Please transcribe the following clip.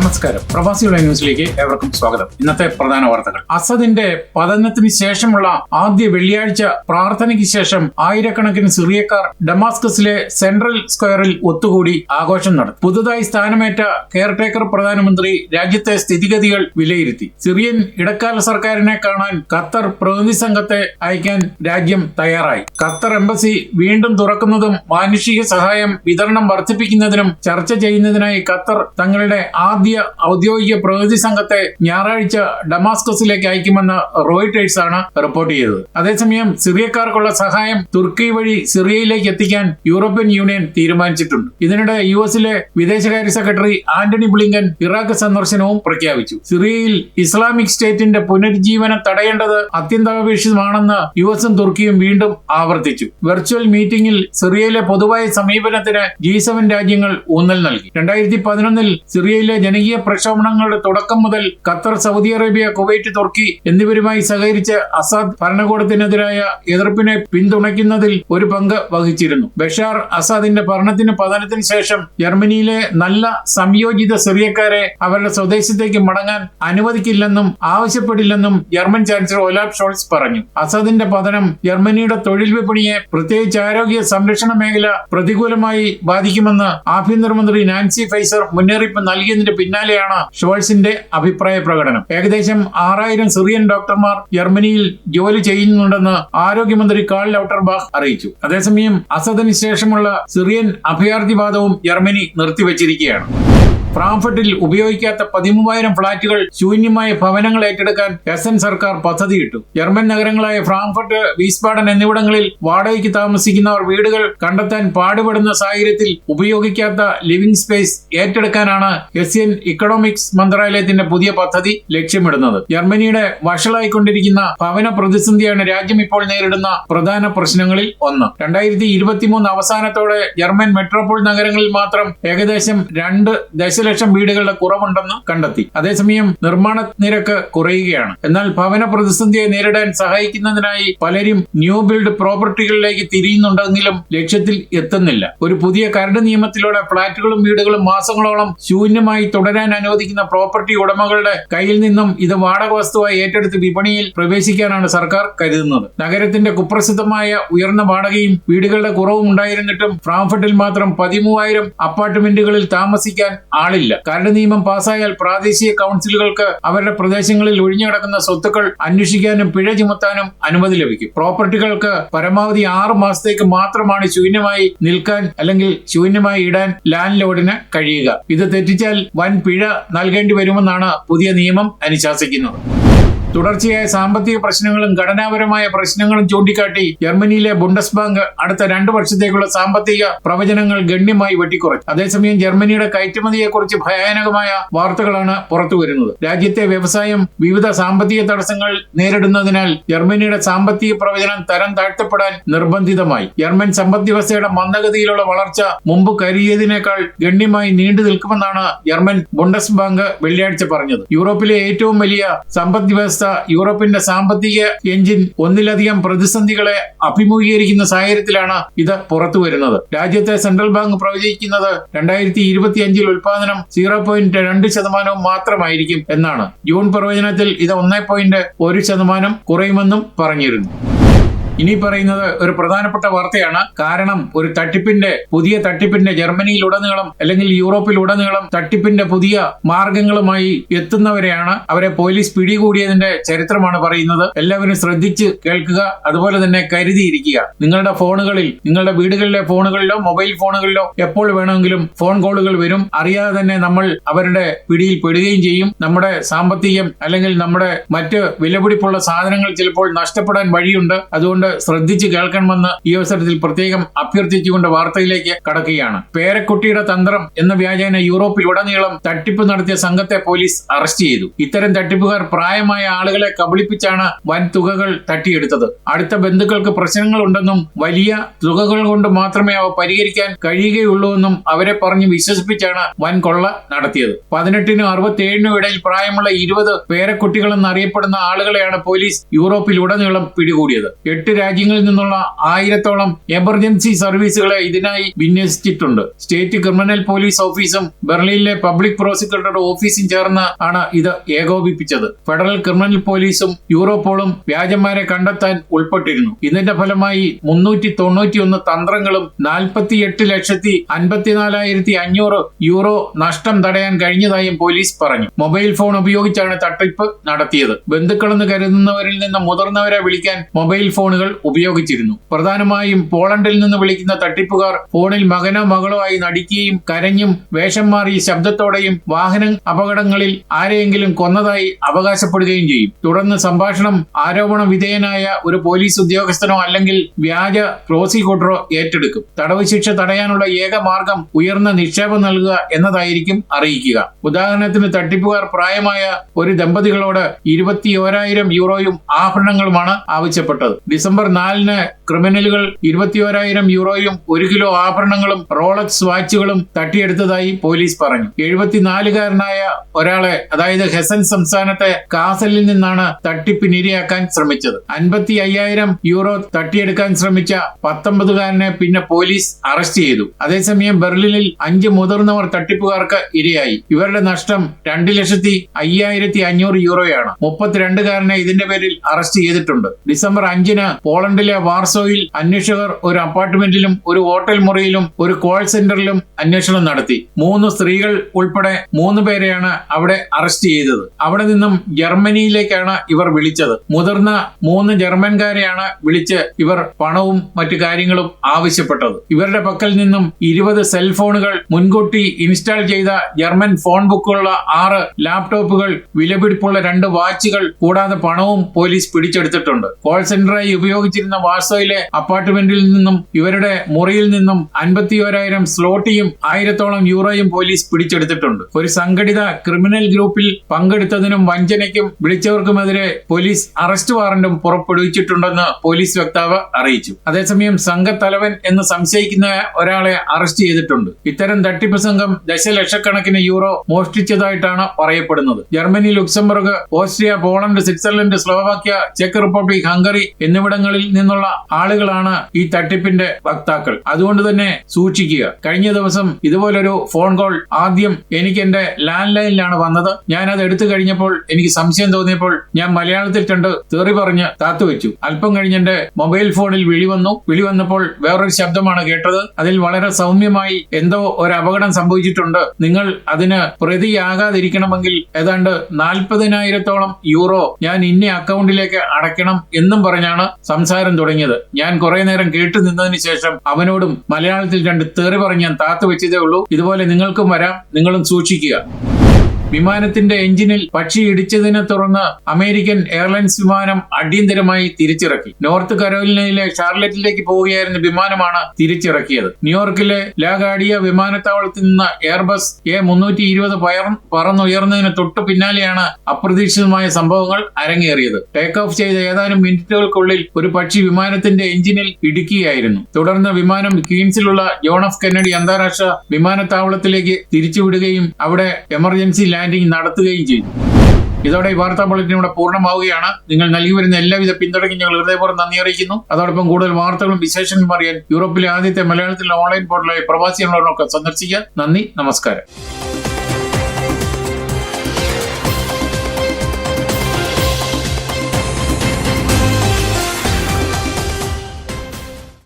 നമസ്കാരം. പ്രവാസികളുടെ ന്യൂസിലേക്ക് ഏവർക്കും സ്വാഗതം. ഇന്നത്തെ പ്രധാന വാർത്തകൾ. അസദിന്റെ പതനത്തിന് ശേഷമുള്ള ആദ്യ വെള്ളിയാഴ്ച പ്രാർത്ഥനയ്ക്ക് ശേഷം ആയിരക്കണക്കിന് സിറിയക്കാർ ഡമാസ്കസിലെ സെൻട്രൽ സ്ക്വയറിൽ ഒത്തുകൂടി ആഘോഷം നടത്തി. പുതുതായി സ്ഥാനമേറ്റ കെയർടേക്കർ പ്രധാനമന്ത്രി രാജ്യത്തെ സ്ഥിതിഗതികൾ വിലയിരുത്തി. സിറിയൻ ഇടക്കാല സർക്കാരിനെ കാണാൻ ഖത്തർ പ്രതിനിധി സംഘത്തെ അയക്കാൻ രാജ്യം തയ്യാറായി. ഖത്തർ എംബസി വീണ്ടും തുറക്കുന്നതും മാനുഷിക സഹായം വിതരണം വർദ്ധിപ്പിക്കുന്നതിനും ചർച്ച ചെയ്യുന്നതിനായി ഖത്തർ തങ്ങളുടെ ആദ്യ ഔദ്യോഗിക പ്രതിനിധി സംഘത്തെ ഞായറാഴ്ച ഡമാസ്കസിലേക്ക് അയക്കുമെന്ന് റോയിട്ടേഴ്സ് ആണ് റിപ്പോർട്ട് ചെയ്തത്. അതേസമയം സിറിയക്കാർക്കുള്ള സഹായം തുർക്കി വഴി സിറിയയിലേക്ക് എത്തിക്കാൻ യൂറോപ്യൻ യൂണിയൻ തീരുമാനിച്ചിട്ടുണ്ട്. ഇതിനിടെ യു എസിലെ വിദേശകാര്യ സെക്രട്ടറി ആന്റണി ബ്ലിങ്കൻ ഇറാഖ് സന്ദർശനവും പ്രഖ്യാപിച്ചു. സിറിയയിൽ ഇസ്ലാമിക് സ്റ്റേറ്റിന്റെ പുനരുജ്ജീവനം തടയേണ്ടത് അത്യന്താപേക്ഷിതമാണെന്ന് യു എസും തുർക്കിയും വീണ്ടും ആവർത്തിച്ചു. വെർച്വൽ മീറ്റിംഗിൽ സിറിയയിലെ പൊതുവായ സമീപനത്തിന് ജി സെവൻ രാജ്യങ്ങൾ ഊന്നൽ നൽകി. രണ്ടായിരത്തി പതിനൊന്നിൽ സിറിയയിലെ ജനകീയ പ്രക്ഷോഭങ്ങളുടെ തുടക്കം മുതൽ ഖത്തർ സൗദി അറേബ്യ കുവൈറ്റ് തുർക്കി എന്നിവരുമായി സഹകരിച്ച് അസാദ് ഭരണകൂടത്തിനെതിരായ എതിർപ്പിനെ പിന്തുണയ്ക്കുന്നതിൽ ഒരു പങ്ക് വഹിച്ചിരുന്നു. ബഷാർ അസാദിന്റെ ഭരണത്തിന് പതനത്തിന് ശേഷം ജർമ്മനിയിലെ നല്ല സംയോജിത സിറിയക്കാരെ അവരുടെ സ്വദേശത്തേക്ക് മടങ്ങാൻ അനുവദിക്കില്ലെന്നും ആവശ്യപ്പെടില്ലെന്നും ജർമ്മൻ ചാൻസലർ ഒലാബ് ഷോൾസ് പറഞ്ഞു. അസാദിന്റെ പതനം ജർമ്മനിയുടെ തൊഴിൽ വിപണിയെ പ്രത്യേകിച്ച് ആരോഗ്യ സംരക്ഷണ മേഖല പ്രതികൂലമായി ബാധിക്കുമെന്ന് ആഭ്യന്തരമന്ത്രി നാൻസി ഫൈസർ മുന്നറിയിപ്പ് നൽകിയതിന്റെ പിന്നാലെയാണ് ഷോൾസിന്റെ അഭിപ്രായ പ്രകടനം. ഏകദേശം ആറായിരം സിറിയൻ ഡോക്ടർമാർ ജർമ്മനിയിൽ ജോലി ചെയ്യുന്നുണ്ടെന്ന് ആരോഗ്യമന്ത്രി കാൾ ലൗട്ടർബാഖ് അറിയിച്ചു. അതേസമയം അസദിന് ശേഷമുള്ള സിറിയൻ അഭയാർത്ഥിവാദവും ജർമ്മനി നിർത്തിവച്ചിരിക്കുകയാണ്. ഫ്രാങ്ക്ഫർട്ടിൽ ഉപയോഗിക്കാത്ത പതിമൂവായിരം ഫ്ളാറ്റുകൾ ശൂന്യമായ ഭവനങ്ങൾ ഏറ്റെടുക്കാൻ എസ് എൻ സർക്കാർ പദ്ധതിയിട്ടു. ജർമ്മൻ നഗരങ്ങളായ ഫ്രാങ്ക്ഫർട്ട് വീസ്ബാഡൻ എന്നിവിടങ്ങളിൽ വാടകയ്ക്ക് താമസിക്കുന്നവർ വീടുകൾ കണ്ടെത്താൻ പാടുപെടുന്ന സാഹചര്യത്തിൽ ഉപയോഗിക്കാത്ത ലിവിംഗ് സ്പേസ് ഏറ്റെടുക്കാനാണ് എസ് എൻ ഇക്കണോമിക്സ് മന്ത്രാലയത്തിന്റെ പുതിയ പദ്ധതി ലക്ഷ്യമിടുന്നത്. ജർമ്മനിയുടെ വഷളായിക്കൊണ്ടിരിക്കുന്ന ഭവന പ്രതിസന്ധിയാണ് രാജ്യം ഇപ്പോൾ നേരിടുന്ന പ്രധാന പ്രശ്നങ്ങളിൽ ഒന്ന്. രണ്ടായിരത്തി ഇരുപത്തിമൂന്ന് അവസാനത്തോടെ ജർമ്മൻ മെട്രോപോൾ നഗരങ്ങളിൽ മാത്രം ഏകദേശം രണ്ട് ദശലക്ഷം വീടുകളുടെ കുറവുണ്ടെന്ന് കണ്ടെത്തി. അതേസമയം നിർമ്മാണ നിരക്ക് കുറയുകയാണ്. എന്നാൽ ഭവന പ്രതിസന്ധിയെ നേരിടാൻ സഹായിക്കുന്നതിനായി പലരും ന്യൂ ബിൽഡ് പ്രോപ്പർട്ടികളിലേക്ക് തിരിയുന്നുണ്ടെങ്കിലും ലക്ഷ്യത്തിൽ എത്തുന്നില്ല. ഒരു പുതിയ കരട് നിയമത്തിലൂടെ ഫ്ളാറ്റുകളും വീടുകളും മാസങ്ങളോളം ശൂന്യമായി തുടരാൻ അനുവദിക്കുന്ന പ്രോപ്പർട്ടി ഉടമകളുടെ കയ്യിൽ നിന്നും ഇത് വാടക വസ്തുവായി ഏറ്റെടുത്ത് വിപണിയിൽ പ്രവേശിക്കാനാണ് സർക്കാർ കരുതുന്നത്. നഗരത്തിന്റെ കുപ്രസിദ്ധമായ ഉയർന്ന വാടകയും വീടുകളുടെ കുറവും ഉണ്ടായിരുന്നിട്ടും ഫ്രാങ്ക്ഫർട്ടിൽ മാത്രം പതിമൂവായിരം അപ്പാർട്ട്മെന്റുകളിൽ താമസിക്കാൻ ആളില്ല. കരട് നിയമം പാസ്സായാൽ പ്രാദേശിക കൗൺസിലുകൾക്ക് അവരുടെ പ്രദേശങ്ങളിൽ ഒഴിഞ്ഞുകിടക്കുന്ന സ്വത്തുക്കൾ അന്വേഷിക്കാനും പിഴ ചുമത്താനും അനുമതി ലഭിക്കും. പ്രോപ്പർട്ടികൾക്ക് പരമാവധി ആറ് മാസത്തേക്ക് മാത്രമാണ് ശൂന്യമായി നിൽക്കാൻ അല്ലെങ്കിൽ ശൂന്യമായി ഇടാൻ ലാൻഡ് ലോഡിന് കഴിയുക. ഇത് തെറ്റിച്ചാൽ വൻ പിഴ നൽകേണ്ടി വരുമെന്നാണ് പുതിയ നിയമം അനുശാസിക്കുന്നത്. തുടർച്ചയായ സാമ്പത്തിക പ്രശ്നങ്ങളും ഘടനാപരമായ പ്രശ്നങ്ങളും ചൂണ്ടിക്കാട്ടി ജർമ്മനിയിലെ ബുണ്ടസ് ബാങ്ക് അടുത്ത രണ്ടു വർഷത്തേക്കുള്ള സാമ്പത്തിക പ്രവചനങ്ങൾ ഗണ്യമായി വെട്ടിക്കുറച്ചു. അതേസമയം ജർമ്മനിയുടെ കയറ്റുമതിയെക്കുറിച്ച് ഭയാനകമായ വാർത്തകളാണ് പുറത്തുവരുന്നത് രാജ്യത്തെ വ്യവസായം വിവിധ സാമ്പത്തിക തടസ്സങ്ങൾ നേരിടുന്നതിനാൽ ജർമ്മനിയുടെ സാമ്പത്തിക പ്രവചനം തരം താഴ്ത്തപ്പെടാൻ നിർബന്ധിതമായി. ജർമ്മൻ സമ്പദ് വ്യവസ്ഥയുടെ മന്ദഗതിയിലുള്ള വളർച്ച മുമ്പ് കരുതിയതിനേക്കാൾ ഗണ്യമായി നീണ്ടു നിൽക്കുമെന്നാണ് ജർമ്മൻ ബുണ്ടസ് ബാങ്ക് വെള്ളിയാഴ്ച പറഞ്ഞത്. യൂറോപ്പിലെ ഏറ്റവും വലിയ സമ്പദ് വ്യവസ്ഥ യൂറോപ്പിന്റെ സാമ്പത്തിക എഞ്ചിൻ ഒന്നിലധികം പ്രതിസന്ധികളെ അഭിമുഖീകരിക്കുന്ന സാഹചര്യത്തിലാണ് ഇത് പുറത്തു വരുന്നത് രാജ്യത്തെ സെൻട്രൽ ബാങ്ക് പ്രവചിക്കുന്നത് രണ്ടായിരത്തി ഇരുപത്തി അഞ്ചിൽ ഉൽപാദനം സീറോ പോയിന്റ് രണ്ട് ശതമാനവും മാത്രമായിരിക്കും എന്നാണ്. ജൂൺ പ്രവചനത്തിൽ ഇത് ഒന്നേ പോയിന്റ് ഒരു ശതമാനം കുറയുമെന്നും പറഞ്ഞിരുന്നു. ഇനി പറയുന്നത് ഒരു പ്രധാനപ്പെട്ട വാർത്തയാണ്. കാരണം ഒരു തട്ടിപ്പിന്റെ പുതിയ തട്ടിപ്പിന്റെ ജർമ്മനിയിലുടനീളം അല്ലെങ്കിൽ യൂറോപ്പിൽ ഉടനീളം തട്ടിപ്പിന്റെ പുതിയ മാർഗങ്ങളുമായി എത്തുന്നവരെയാണ് അവരെ പോലീസ് പിടികൂടിയതിന്റെ ചരിത്രമാണ് പറയുന്നത്. എല്ലാവരും ശ്രദ്ധിച്ച് കേൾക്കുക അതുപോലെ തന്നെ കരുതിയിരിക്കുക. നിങ്ങളുടെ ഫോണുകളിൽ നിങ്ങളുടെ വീടുകളിലെ ഫോണുകളിലോ മൊബൈൽ ഫോണുകളിലോ എപ്പോൾ വേണമെങ്കിലും ഫോൺ കോളുകൾ വരും. അറിയാതെ തന്നെ നമ്മൾ അവരുടെ പിടിയിൽ പെടുകയും ചെയ്യും. നമ്മുടെ സാമ്പത്തികം അല്ലെങ്കിൽ നമ്മുടെ മറ്റ് വിലപിടിപ്പുള്ള സാധനങ്ങൾ ചിലപ്പോൾ നഷ്ടപ്പെടാൻ വഴിയുണ്ട്. അതുകൊണ്ട് ശ്രദ്ധിച്ച് കേൾക്കണമെന്ന് ഈ അവസരത്തിൽ പ്രത്യേകം അഭ്യർത്ഥിച്ചുകൊണ്ട് വാർത്തയിലേക്ക് കടക്കുകയാണ്. പേരക്കുട്ടിയുടെ തന്ത്രം എന്ന വ്യാജേന യൂറോപ്പിൽ യൂറോപ്പിലുടനീളം തട്ടിപ്പ് നടത്തിയ സംഘത്തെ പോലീസ് അറസ്റ്റ് ചെയ്തു. ഇത്തരം തട്ടിപ്പുകാർ പ്രായമായ ആളുകളെ കബളിപ്പിച്ചാണ് വൻ തുകകൾ തട്ടിയെടുത്തത്. അടുത്ത ബന്ധുക്കൾക്ക് പ്രശ്നങ്ങൾ ഉണ്ടെന്നും വലിയ തുകകൾ കൊണ്ട് മാത്രമേ അവ പരിഹരിക്കാൻ കഴിയുകയുള്ളൂ എന്നും അവരെ പറഞ്ഞ് വിശ്വസിപ്പിച്ചാണ് വൻ കൊള്ള നടത്തിയത്. പതിനെട്ടിനും അറുപത്തിയേഴിനും ഇടയിൽ പ്രായമുള്ള ഇരുപത് പേരക്കുട്ടികളെന്ന് അറിയപ്പെടുന്ന ആളുകളെയാണ് പോലീസ് യൂറോപ്പിൽ യൂറോപ്പിലുടനീളം പിടികൂടിയത്. എട്ട് രാജ്യങ്ങളിൽ നിന്നുള്ള ആയിരത്തോളം എമർജൻസി സർവീസുകളെ ഇതിനായി വിന്യസിച്ചിട്ടുണ്ട്. സ്റ്റേറ്റ് ക്രിമിനൽ പോലീസ് ഓഫീസും ബെർലിനിലെ പബ്ലിക് പ്രോസിക്യൂട്ടറുടെ ഓഫീസും ചേർന്ന് ആണ് ഇത് ഏകോപിപ്പിച്ചത്. ഫെഡറൽ ക്രിമിനൽ പോലീസും യൂറോപ്പോളും വ്യാജന്മാരെ കണ്ടെത്താൻ ഉൾപ്പെട്ടിരുന്നു. ഇതിന്റെ ഫലമായി മുന്നൂറ്റി തൊണ്ണൂറ്റിയൊന്ന് തന്ത്രങ്ങളും നാൽപ്പത്തിയെട്ട് ലക്ഷത്തി അൻപത്തിനാലായിരത്തി അഞ്ഞൂറ് യൂറോ നഷ്ടം തടയാൻ കഴിഞ്ഞതായും പോലീസ് പറഞ്ഞു. മൊബൈൽ ഫോൺ ഉപയോഗിച്ചാണ് തട്ടിപ്പ് നടത്തിയത്. ബന്ധുക്കളെന്ന് കരുതുന്നവരിൽ നിന്ന് മുതിർന്നവരെ വിളിക്കാൻ മൊബൈൽ ഫോണുകൾ ഉപയോഗിച്ചിരുന്നു. പ്രധാനമായും പോളണ്ടിൽ നിന്ന് വിളിക്കുന്ന തട്ടിപ്പുകാർ ഫോണിൽ മകനോ മകളോ ആയി നടിക്കുകയും കരഞ്ഞും വേഷം മാറി ശബ്ദത്തോടെയും വാഹന അപകടങ്ങളിൽ ആരെയെങ്കിലും കൊന്നതായി അവകാശപ്പെടുകയും ചെയ്യും. തുടർന്ന് സംഭാഷണം ആരോപണ വിധേയനായ ഒരു പോലീസ് ഉദ്യോഗസ്ഥനോ അല്ലെങ്കിൽ വ്യാജ പ്രോസിക്യൂട്ടറോ ഏറ്റെടുക്കും. തടവ് ശിക്ഷ തടയാനുള്ള ഏക മാർഗം ഉയർന്ന നിക്ഷേപം നൽകുക എന്നതായിരിക്കും അറിയിക്കുക. ഉദാഹരണത്തിന് തട്ടിപ്പുകാർ പ്രായമായ ഒരു ദമ്പതികളോട് ഇരുപത്തി ഓരായിരം യൂറോയും ആഭരണങ്ങളുമാണ് ആവശ്യപ്പെട്ടത്. ഡിസംബർ сумернальне ക്രിമിനലുകൾ ഇരുപത്തിയോരായിരം യൂറോയും ഒരു കിലോ ആഭരണങ്ങളും റോളക്സ് വാച്ചുകളും തട്ടിയെടുത്തതായി പോലീസ് പറഞ്ഞു. എഴുപത്തിനാലുകാരനായ ഒരാളെ അതായത് ഹെസൻ സംസ്ഥാനത്തെ കാസലിൽ നിന്നാണ് തട്ടിപ്പിനിരയാക്കാൻ ശ്രമിച്ചത്. അൻപത്തി അയ്യായിരം യൂറോ തട്ടിയെടുക്കാൻ ശ്രമിച്ച പത്തൊമ്പതുകാരനെ പിന്നെ പോലീസ് അറസ്റ്റ് ചെയ്തു. അതേസമയം ബെർലിനിൽ അഞ്ച് മുതിർന്നവർ തട്ടിപ്പുകാർക്ക് ഇരയായി. ഇവരുടെ നഷ്ടം രണ്ട് ലക്ഷത്തി അയ്യായിരത്തി അഞ്ഞൂറ് യൂറോയാണ്. മുപ്പത്തിരണ്ടുകാരനെ ഇതിന്റെ പേരിൽ അറസ്റ്റ് ചെയ്തിട്ടുണ്ട്. ഡിസംബർ അഞ്ചിന് പോളണ്ടിലെ വാർസോയിൽ അന്വേഷകർ ഒരു അപ്പാർട്ട്മെന്റിലും ഒരു ഹോട്ടൽ മുറിയിലും ഒരു കോൾ സെന്ററിലും അന്വേഷണം നടത്തി. മൂന്ന് സ്ത്രീകൾ ഉൾപ്പെടെ മൂന്ന് പേരെയാണ് അവിടെ അറസ്റ്റ് ചെയ്തത്. അവിടെ നിന്നും ജർമ്മനിയിലേക്കാണ് ഇവർ വിളിച്ചത്. മുതിർന്ന മൂന്ന് ജർമ്മൻകാരെയാണ് വിളിച്ച് ഇവർ പണവും മറ്റു കാര്യങ്ങളും ആവശ്യപ്പെട്ടത്. ഇവരുടെ പക്കൽ നിന്നും ഇരുപത് സെൽഫോണുകൾ മുൻകൂട്ടി ഇൻസ്റ്റാൾ ചെയ്ത ജർമ്മൻ ഫോൺ ബുക്കുകളുള്ള ആറ് ലാപ്ടോപ്പുകൾ വിലപിടിപ്പുള്ള രണ്ട് വാച്ചുകൾ കൂടാതെ പണവും പോലീസ് പിടിച്ചെടുത്തിട്ടുണ്ട്. കോൾ സെന്ററായി ഉപയോഗിച്ചിരുന്ന വാസോയിലെ അപ്പാർട്ട്മെന്റിൽ നിന്നും ഇവരുടെ മുറിയിൽ നിന്നും അൻപത്തിയോരായിരം സ്ലോട്ടിയും ആയിരത്തോളം യൂറോയും പോലീസ് പിടിച്ചെടുത്തിട്ടുണ്ട്. ഒരു സംഘടിത ക്രിമിനൽ ഗ്രൂപ്പിൽ പങ്കെടുത്തതിനും വഞ്ചനയ്ക്കും വിളിച്ചവർക്കുമെതിരെ പോലീസ് അറസ്റ്റ് വാറന്റും പുറപ്പെടുവിച്ചിട്ടുണ്ടെന്ന് പോലീസ് വക്താവ് അറിയിച്ചു. അതേസമയം സംഘത്തലവൻ എന്ന് സംശയിക്കുന്ന ഒരാളെ അറസ്റ്റ് ചെയ്തിട്ടുണ്ട്. ഇത്തരം തട്ടിപ്പ് സംഘം ദശലക്ഷക്കണക്കിന് യൂറോ മോഷ്ടിച്ചതായിട്ടാണ് പറയപ്പെടുന്നത്. Germany Luxembourg Austria Poland Switzerland Slovakia check Republic Hungary എന്നിവിടങ്ങളിൽ നിന്നുള്ള ആളുകളാണ് ഈ തട്ടിപ്പിന്റെ വക്താക്കൾ. അതുകൊണ്ട് തന്നെ സൂക്ഷിക്കുക. കഴിഞ്ഞ ദിവസം ഇതുപോലൊരു ഫോൺ കോൾ ആദ്യം എനിക്ക് എന്റെ ലാൻഡ് ലൈനിലാണ് വന്നത്. ഞാൻ അത് എടുത്തു കഴിഞ്ഞപ്പോൾ എനിക്ക് സംശയം തോന്നിയപ്പോൾ ഞാൻ മലയാളത്തിൽ കണ്ട് തെറി പറഞ്ഞ് താത്തു വെച്ചു അല്പം കഴിഞ്ഞ് എന്റെ മൊബൈൽ ഫോണിൽ വിളി വന്നു. വിളി വന്നപ്പോൾ വേറൊരു ശബ്ദമാണ് കേട്ടത്. അതിൽ വളരെ സൗമ്യമായി എന്തോ ഒരു അപകടം സംഭവിച്ചിട്ടുണ്ട്. നിങ്ങൾ അതിന് പ്രതിയാകാതിരിക്കണമെങ്കിൽ ഏതാണ്ട് നാൽപ്പതിനായിരത്തോളം യൂറോ ഞാൻ ഇന്ന അക്കൗണ്ടിലേക്ക് അടയ്ക്കണം എന്നും പറഞ്ഞാണ് സംസാരം തുടങ്ങിയത്. ഞാൻ കുറെ നേരം കേട്ടു നിന്നതിന് ശേഷം അവനോടും മലയാളത്തിൽ രണ്ട് തേറി പറഞ്ഞ് ഞാൻ താത്തു വെച്ചതേ ഉള്ളൂ. ഇതുപോലെ നിങ്ങൾക്കും വരാം. നിങ്ങളും സൂക്ഷിക്കുക. വിമാനത്തിന്റെ എഞ്ചിനിൽ പക്ഷി ഇടിച്ചതിനെ തുടർന്ന് അമേരിക്കൻ എയർലൈൻസ് വിമാനം അടിയന്തരമായി തിരിച്ചിറക്കി. നോർത്ത് കരോലിനയിലെ ഷാർലറ്റിലേക്ക് പോവുകയായിരുന്ന വിമാനമാണ് തിരിച്ചിറക്കിയത്. ന്യൂയോർക്കിലെ ലാഗാഡിയ വിമാനത്താവളത്തിൽ നിന്ന് എയർബസ് എ മുന്നൂറ്റി ഇരുപത് പറന്നുയർന്നതിന് തൊട്ടു പിന്നാലെയാണ് അപ്രതീക്ഷിതമായ സംഭവങ്ങൾ അരങ്ങേറിയത്. ടേക്ക് ഓഫ് ചെയ്ത ഏതാനും മിനിറ്റുകൾക്കുള്ളിൽ ഒരു പക്ഷി വിമാനത്തിന്റെ എഞ്ചിനിൽ ഇടിക്കുകയായിരുന്നു. തുടർന്ന് വിമാനം ക്വീൻസിലുള്ള ജോൺ എഫ് കെന്നഡി അന്താരാഷ്ട്ര വിമാനത്താവളത്തിലേക്ക് തിരിച്ചുവിടുകയും അവിടെ എമർജൻസി ലാൻഡിംഗ് നടത്തുകയും ചെയ്തു. ഇതോടെ ഈ വാർത്താ ബുള്ളറ്റിൻ ഇവിടെ പൂർണമാവുകയാണ്. നിങ്ങൾ നൽകി വരുന്ന എല്ലാവിധ പിന്തുണയ്ക്കും ഞങ്ങൾ ഹൃദയപൂർവം നന്ദി അറിയിക്കുന്നു. അതോടൊപ്പം കൂടുതൽ വാർത്തകളും വിശേഷങ്ങളും അറിയാൻ യൂറോപ്പിലെ ആദ്യത്തെ മലയാളത്തിലെ ഓൺലൈൻ പോർട്ടലായ പ്രവാസി എന്നോടൊക്കെ സന്ദർശിക്കുക. നന്ദി നമസ്കാരം.